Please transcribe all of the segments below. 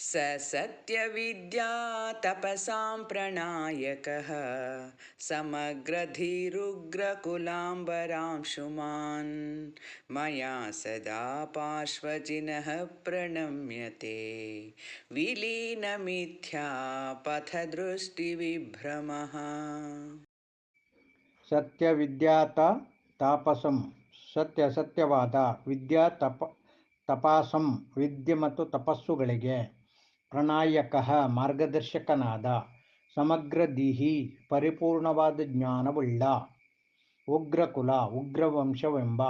स सत्यविद्या तपसां प्रणायकः समग्रधीरुग्रकुलाम्बरांशुमान् मया सदा पार्श्वजिनः प्रणम्यते विलीनमिथ्या पथदृष्टिविभ्रमः ಸತ್ಯವಿದ್ಯಾತ ತಾಪಸಂ ಸತ್ಯ ಸತ್ಯವಾದ ವಿದ್ಯಾ ತಪ ತಪಾಸಂ ವಿದ್ಯೆ ಮತ್ತು ತಪಸ್ಸುಗಳಿಗೆ ಪ್ರಣಾಯಕ ಮಾರ್ಗದರ್ಶಕನಾದ ಸಮಗ್ರ ದೀಹಿ ಪರಿಪೂರ್ಣವಾದ ಜ್ಞಾನವುಳ್ಳ ಉಗ್ರಕುಲ ಉಗ್ರವಂಶವೆಂಬ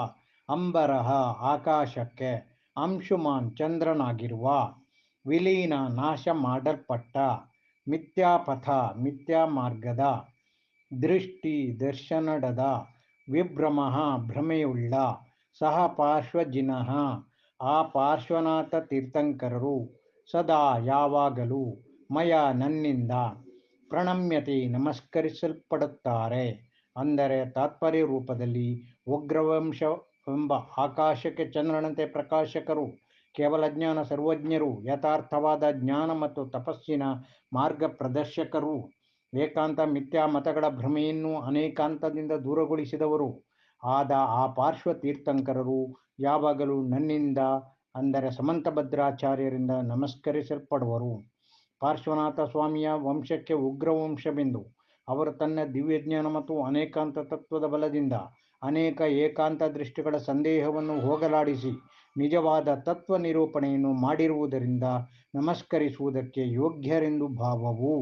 ಅಂಬರಹ ಆಕಾಶಕ್ಕೆ ಅಂಶುಮಾನ್ ಚಂದ್ರನಾಗಿರುವ ವಿಲೀನ ನಾಶ ಮಾಡಲ್ಪಟ್ಟ ಮಿಥ್ಯಾಪಥ ಮಿಥ್ಯಾ ಮಾರ್ಗದ ದೃಷ್ಟಿ ದರ್ಶನಡದ ವಿಭ್ರಮ ಭ್ರಮೆಯುಳ್ಳ ಸಹ ಪಾರ್ಶ್ವಜಿನಃ ಆ ಪಾರ್ಶ್ವನಾಥ ತೀರ್ಥಂಕರರು ಸದಾ ಯಾವಾಗಲೂ ಮಯ ನನ್ನಿಂದ ಪ್ರಣಮ್ಯತೆ ನಮಸ್ಕರಿಸಲ್ಪಡುತ್ತಾರೆ. ಅಂದರೆ ತಾತ್ಪರ್ಯ ರೂಪದಲ್ಲಿ ಉಗ್ರವಂಶವೆಂಬ ಆಕಾಶಕ್ಕೆ ಚಂದ್ರನಂತೆ ಪ್ರಕಾಶಕರು, ಕೇವಲ ಜ್ಞಾನ ಸರ್ವಜ್ಞರು, ಯಥಾರ್ಥವಾದ ಜ್ಞಾನ ಮತ್ತು ತಪಸ್ಸಿನ ಮಾರ್ಗ ಪ್ರದರ್ಶಕರು, ಏಕಾಂತ ಮಿಥ್ಯಾ ಮತಗಳ ಭ್ರಮೆಯನ್ನು ಅನೇಕಾಂತದಿಂದ ದೂರಗೊಳಿಸಿದವರು. ಆದ ಆ ಪಾರ್ಶ್ವ ತೀರ್ಥಂಕರರು ಯಾವಾಗಲೂ ನನ್ನಿಂದ ಅಂದರೆ ಸಮಂತಭದ್ರಾಚಾರ್ಯರಿಂದ ನಮಸ್ಕರಿಸಲ್ಪಡುವರು. ಪಾರ್ಶ್ವನಾಥ ಸ್ವಾಮಿಯ ವಂಶಕ್ಕೆ ಉಗ್ರವಂಶವೆಂದು, ಅವರು ತನ್ನ ದಿವ್ಯಜ್ಞಾನ ಮತ್ತು ಅನೇಕಾಂತ ತತ್ವದ ಬಲದಿಂದ ಅನೇಕ ಏಕಾಂತ ದೃಷ್ಟಿಗಳ ಸಂದೇಹವನ್ನು ಹೋಗಲಾಡಿಸಿ, ನಿಜವಾದ ತತ್ವ ನಿರೂಪಣೆಯನ್ನು ಮಾಡಿರುವುದರಿಂದ ನಮಸ್ಕರಿಸುವುದಕ್ಕೆ ಯೋಗ್ಯರೆಂದು ಭಾವವು.